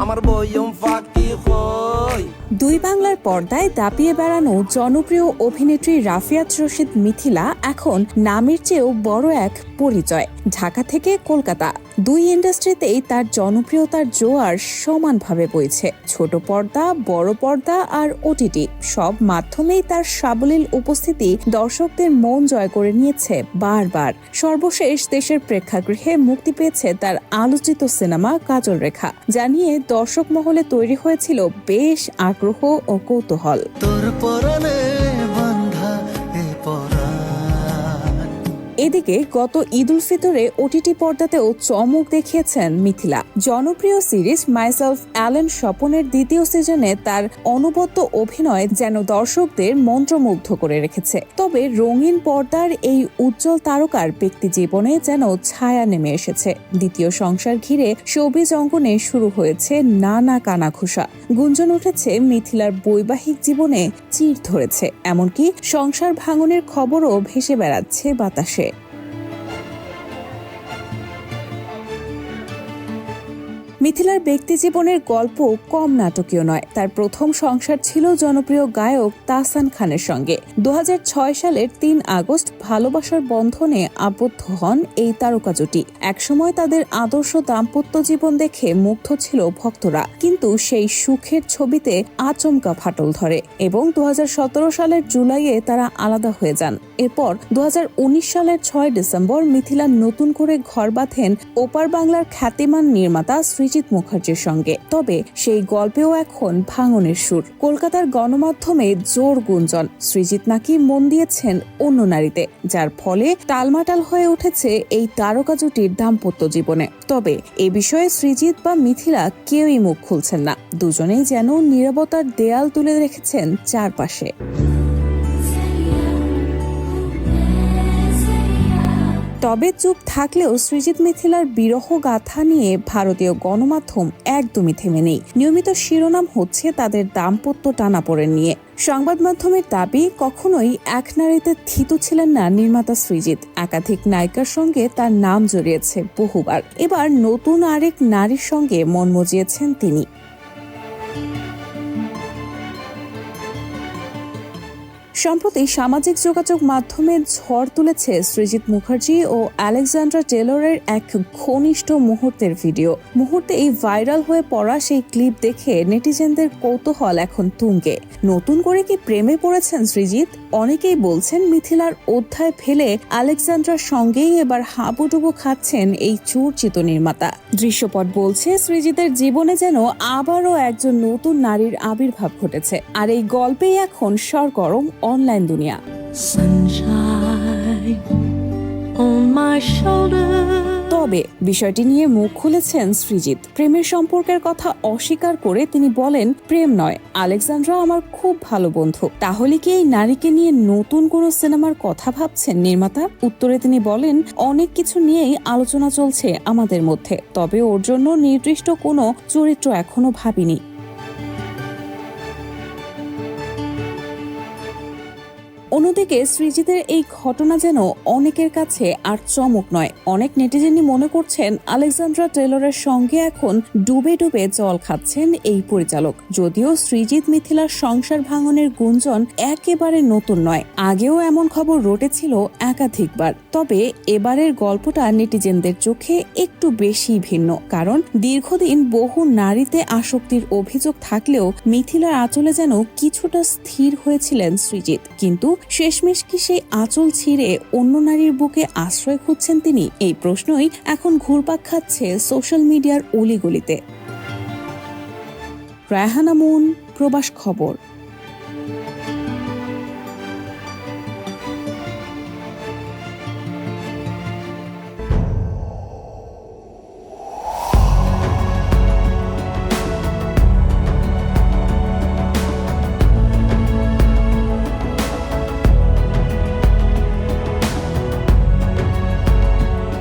আমার দুই বাংলার পর্দায় দাপিয়ে বেড়ানো জনপ্রিয় অভিনেত্রী রাফিয়াত রশিদ মিথিলা এখন নামের চেয়েও বড় এক পরিচয়, ঢাকা থেকে কলকাতা। দুই ইন্ডাস্ট্রিতেই তার জনপ্রিয়তার জোয়ার সমানভাবে বইছে। ছোট পর্দা, বড় পর্দা আর ওটিটি সব মাধ্যমেই তার সাবলীল উপস্থিতি দর্শকদের মন জয় করে নিয়েছে বারবার। সর্বশেষ দেশের প্রেক্ষাগৃহে মুক্তি পেয়েছে তার আলোচিত সিনেমা কাজল রেখা জানিয়ে দর্শক মহলে তৈরি হয়েছিল বেশ আগ্রহ ও কৌতূহল। তোর পরনে এদিকে গত ঈদ উল ফিতরে ওটিটি পর্দাতেও চমক দেখিয়েছেন মিথিলা। জনপ্রিয় সিরিজ মাইসেলফ অ্যালেন স্বপনের দ্বিতীয় সিজনে তার অনবদ্য অভিনয় যেন দর্শকদের মন্ত্রমুগ্ধ করে রেখেছে। তবে রঙিন পর্দার এই উজ্জ্বল তারকার ব্যক্তি জীবনে যেন ছায়া নেমে এসেছে। দ্বিতীয় সংসার ঘিরে শোবিজ অঙ্গনে শুরু হয়েছে নানা কানাঘুষা। গুঞ্জন উঠেছে মিথিলার বৈবাহিক জীবনে চির ধরেছে, এমনকি সংসার ভাঙনের খবরও ভেসে বেড়াচ্ছে বাতাসে। মিথিলার ব্যক্তি জীবনের গল্প কম নাটকীয় নয়। তার প্রথম সংসার ছিল জনপ্রিয় গায়ক তাহসান খানের সঙ্গে। দু হাজার ছয় সালের তিন আগস্ট ভালোবাসার বন্ধনে আবদ্ধ হন এই তারকা জুটি। একসময় তাদের আদর্শ দাম্পত্য জীবন দেখে মুগ্ধ ছিল ভক্তরা। কিন্তু সেই সুখের ছবিতে আচমকা ফাটল ধরে এবং দু হাজার সতেরো সালের জুলাইয়ে তারা আলাদা হয়ে যান। এরপর দু হাজার উনিশ সালের ছয় ডিসেম্বর মিথিলা নতুন করে ঘর বাঁধেন ওপার বাংলার খ্যাতিমান নির্মাতা সৃজিত মুখার্জির সঙ্গে। তবে সেই গল্পেও এখন ভাঙনের সুর। কলকাতার গণমাধ্যমে জোর গুঞ্জন। সৃজিত নাকি মন দিয়েছেন অন্য নারীতে, যার ফলে টালমাটাল হয়ে উঠেছে এই তারকা জুটির দাম্পত্য জীবনে। তবে এ বিষয়ে সৃজিত বা মিথিলা কেউই মুখ খুলছেন না। দুজনেই যেন নীরবতার দেয়াল তুলে রেখেছেন চারপাশে। তবে চুপ থাকলেও সৃজিত মিথিলার বিরহ গাথা নিয়ে ভারতীয় গণমাধ্যম একদমই থেমে নেই। নিয়মিত শিরোনাম হচ্ছে তাদের দাম্পত্য টানাপোড়েন নিয়ে। সংবাদ মাধ্যমের দাবি, কখনোই এক নারীতে থিত ছিলেন না নির্মাতা সৃজিত। একাধিক নায়িকার সঙ্গে তার নাম জড়িয়েছে বহুবার। এবার নতুন আরেক নারীর সঙ্গে মন মজিয়েছেন তিনি। সম্প্রতি সামাজিক যোগাযোগ মাধ্যমে ঝড় তুলেছে সৃজিত মুখার্জি ও আলেকজান্ড্রা টেলরের এক ঘনিষ্ঠ মুহূর্তের ভিডিও। মুহূর্তে এই ভাইরাল হয়ে পড়া সেই ক্লিপ দেখে নেটিজেনদের কৌতূহল এখন তুঙ্গে। নতুন করে কি প্রেমে পড়েছেন সৃজিত? অনেকেই বলছেন মিথিলার অধ্যায় ফেলে আলেকজান্ড্রার সঙ্গেই এবার হাবুডুবু খাচ্ছেন এই চর্চিত নির্মাতা দৃশ্যপট বলছে, সৃজিতের জীবনে যেন আবারও একজন নতুন নারীর আবির্ভাব ঘটেছে আর এই গল্পেই এখন সরগরম অনলাইন দুনিয়া sunshine on my shoulder. তবে বিষয়টি নিয়ে মুখ খুলেছেন শ্রীজিৎ প্রেমের সম্পর্কের কথা অস্বীকার করে তিনি বলেন, প্রেম নয় আলেকজান্ড্রা আমার খুব ভালো বন্ধু। তাহলে কি এই নারীকে নিয়ে নতুন কোনো সিনেমার কথা ভাবছেন নির্মাতা? উত্তরে তিনি বলেন, অনেক কিছু নিয়েই আলোচনা চলছে আমাদের মধ্যে, তবে ওর জন্য নির্দিষ্ট কোনো চরিত্র এখনও ভাবিনি। অন্যদিকে সৃজিতের এই ঘটনা যেন অনেকের কাছে আর চমক নয়। অনেক নেটিজেনই মনে করছেন আলেকজান্ড্রা টেলরের সঙ্গে এখন ডুবে ডুবে জল খাচ্ছেন এই পরিচালক। যদিও সৃজিত মিথিলার সংসার ভাঙনের গুঞ্জন একেবারে নতুন নয়। আগেও এমন খবর রটেছিল একাধিকবার। তবে এবারের গল্পটা নেটিজেনদের চোখে একটু বেশি ভিন্ন। কারণ দীর্ঘদিন বহু নারীতে আসক্তির অভিযোগ থাকলেও মিথিলার আঁচলে যেন কিছুটা স্থির হয়েছিলেন সৃজিত কিন্তু শেষমেশ কি সেই আঁচল ছিঁড়ে অন্য নারীর বুকে আশ্রয় খুঁজছেন তিনি? এই প্রশ্নই এখন ঘুরপাক খাচ্ছে সোশ্যাল মিডিয়ার অলিগলিতে। রায়হানা মুন প্রবাস খবর।